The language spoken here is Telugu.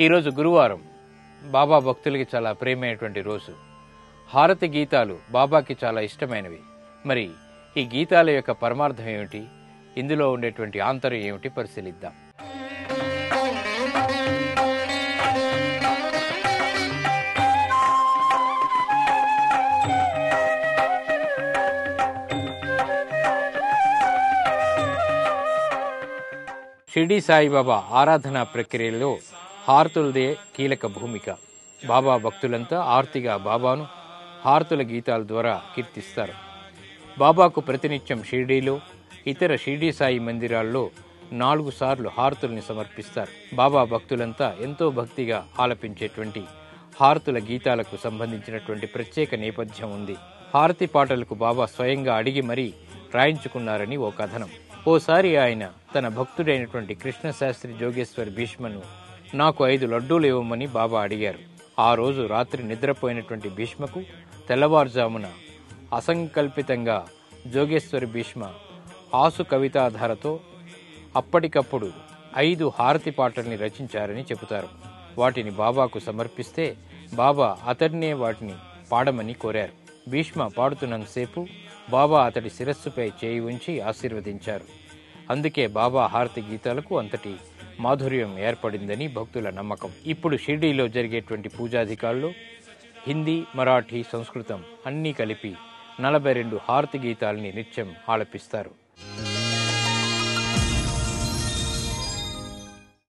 ఈరోజు గురువారం బాబా భక్తులకి చాలా ప్రేమైనటువంటి రోజు. హారతి గీతాలు బాబాకి చాలా ఇష్టమైనవి. మరి ఈ గీతాల యొక్క పరమార్థం ఏమిటి? ఇందులో ఉండేటువంటి ఆంతర్యం ఏమిటి? పరిశీలిద్దాం. షిర్డీ సాయిబాబా ఆరాధనా ప్రక్రియలో హారతులదే కీలక భూమిక. బాబా భక్తులంతా ఆర్తిగా బాబాను హారతుల గీతాల ద్వారా కీర్తిస్తారు. బాబాకు ప్రతినిత్యం షిర్డీలో ఇతర షిర్డీ సాయి మందిరాల్లో నాలుగు సార్లు హారతుల్ని సమర్పిస్తారు. బాబా భక్తులంతా ఎంతో భక్తిగా ఆలపించేటువంటి హారతుల గీతాలకు సంబంధించినటువంటి ప్రత్యేక నేపథ్యం ఉంది. హారతి పాటలకు బాబా స్వయంగా అడిగి మరీ రాయించుకున్నారని ఓ కథనం. ఓసారి ఆయన తన భక్తుడైనటువంటి కృష్ణశాస్త్రి జోగేశ్వర్ భీష్మను నాకు ఐదు లడ్డూలు ఇవ్వమని బాబా అడిగారు. ఆ రోజు రాత్రి నిద్రపోయినటువంటి భీష్మకు తెల్లవారుజామున అసంకల్పితంగా జోగేశ్వరి భీష్మ ఆసు కవితాధారతో అప్పటికప్పుడు ఐదు హారతి పాటల్ని రచించారని చెబుతారు. వాటిని బాబాకు సమర్పిస్తే బాబా అతడినే వాటిని పాడమని కోరారు. భీష్మ పాడుతున్నంతసేపు బాబా అతడి శిరస్సుపై చేయి ఉంచి ఆశీర్వదించారు. అందుకే బాబా హారతి గీతాలకు అంతటి మాధుర్యం ఏర్పడిందని భక్తుల నమ్మకం. ఇప్పుడు షిర్డీలో జరిగేటువంటి పూజాధికారులు హిందీ మరాఠీ సంస్కృతం అన్నీ కలిపి నలభై రెండు హారతి గీతాల్ని నిత్యం ఆలపిస్తారు.